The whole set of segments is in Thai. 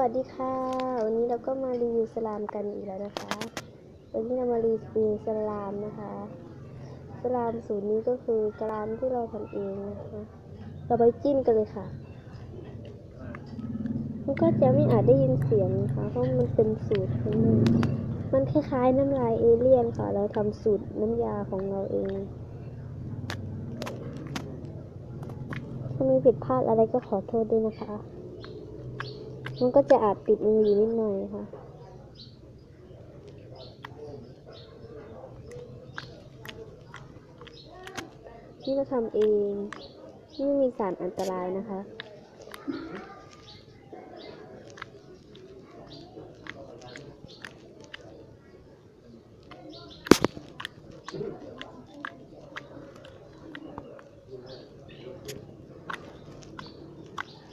วัสดีค่ะ วันนี้เราก็มารีวิวสลามกันอีกแล้วนะคะ วันนี้เรามารีวิวสลามนะคะ สลามสูตรนี้ก็คือสลามที่เราทำเองนะคะ เราไปจิ้มกันเลยค่ะ มันก็จะไม่อาจได้ยินเสียงนะคะเพราะมันเป็นสูตรของมันมันคล้ายๆน้ำลายเอเลี่ยนค่ะ เราทำสูตรน้ำยาของเราเองถ้ามีผิดพลาดอะไรก็ขอโทษด้วยนะคะ มันก็จะอาจติดมืออยู่นิดหน่อยค่ะ นี่เราทำเองไม่มีสารอันตรายนะคะ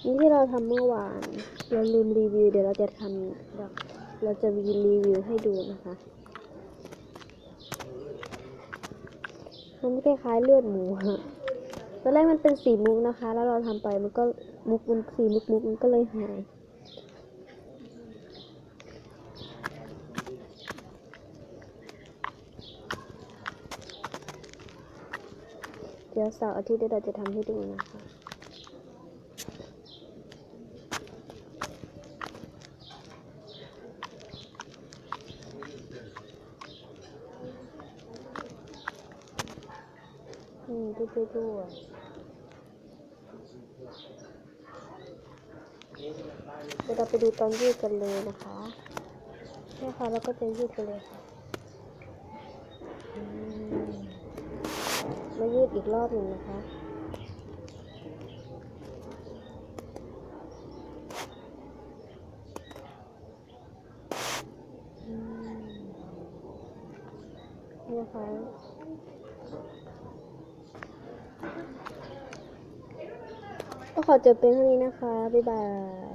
นี่ที่เราทำเมื่อวานเราลืมรีวิว เดี๋ยวเราจะทำเราเราจะมีรีวิวให้ดูนะคะมันคล้ายๆเลือดหมูค่ะตอนแรกมันเป็นสีมุกนะคะ แล้วเราทำไปมันก็มุกมันสีมุกมุกมันก็เลยหายเดี๋ยวเสาร์อาทิตย์เดี๋ยวเราจะทำให้ดูนะคะ อืมด้วยด้วยด้เดี๋ยวเราไปดูตอนยืดกันเลยนะคะนี่ค่ะเราก็จะยืดกันเลยค่ะอืมมายืดอีกรอบหนึ่งนะคะอืมนี่นะคะ ก็ขอจบเป็นเท่านี้นะคะ บ๊ายบาย